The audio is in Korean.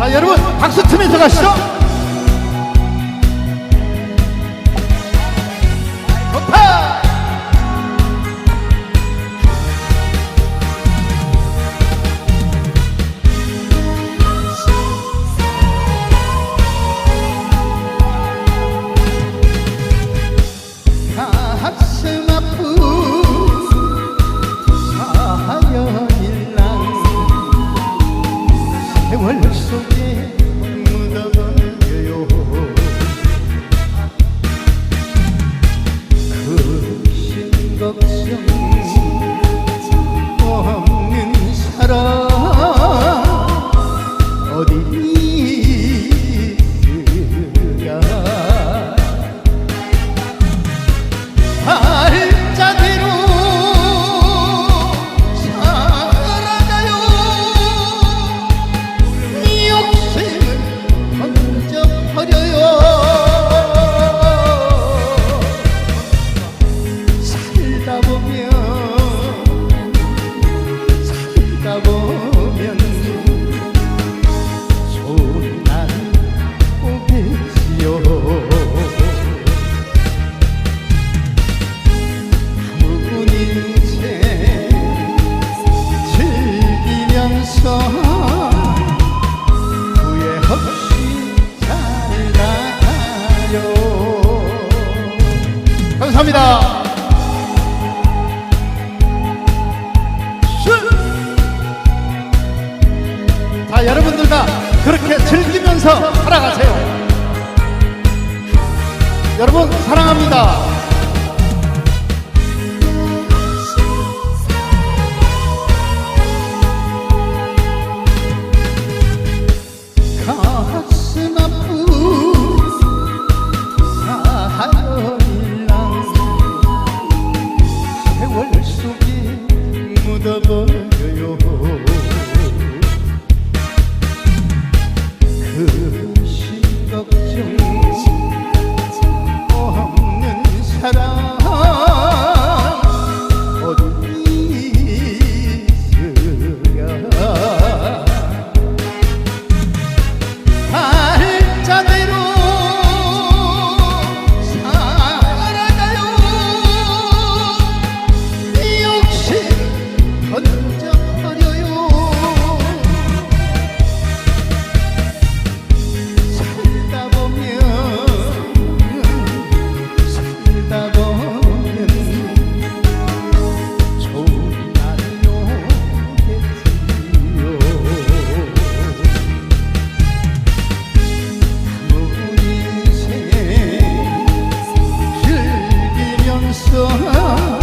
자 여러분 박수 치면서 가시죠. sou quem? 부탁드립니다. 자, 여러분들 다 그렇게 즐기면서 살아가세요. 여러분, 사랑합니다. 묻어버려요. Oh.